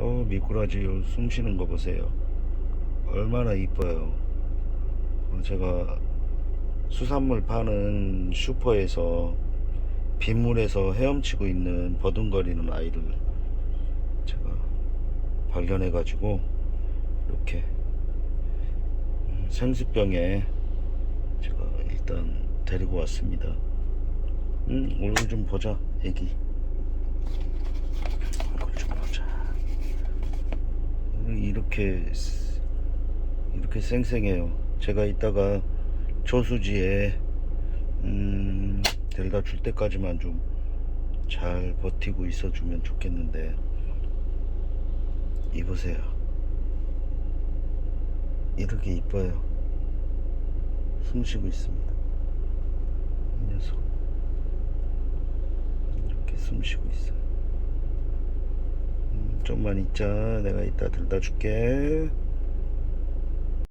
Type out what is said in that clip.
어 미꾸라지 요숨 쉬는 거 보세요. 얼마나 이뻐요. 어, 제가 수산물 파는 슈퍼에서 빗물에서 헤엄치고 있는 버둥거리는 아이를 제가 발견해 가지고 이렇게 음, 생수병에 제가 일단 데리고 왔습니다. 음, 얼굴 좀 보자 애기 얼굴 좀 보자 이렇게 이렇게 쌩쌩해요. 제가 이따가 조수지에 음, 데려다 줄 때까지만 좀 잘 버티고 있어 주면 좋겠는데 이보세요. 이렇게 이뻐요. 숨 쉬고 있습니다. 이 녀석. 이렇게 숨 쉬고 있어요 음, 좀만 있자. 내가 이따 들다 줄게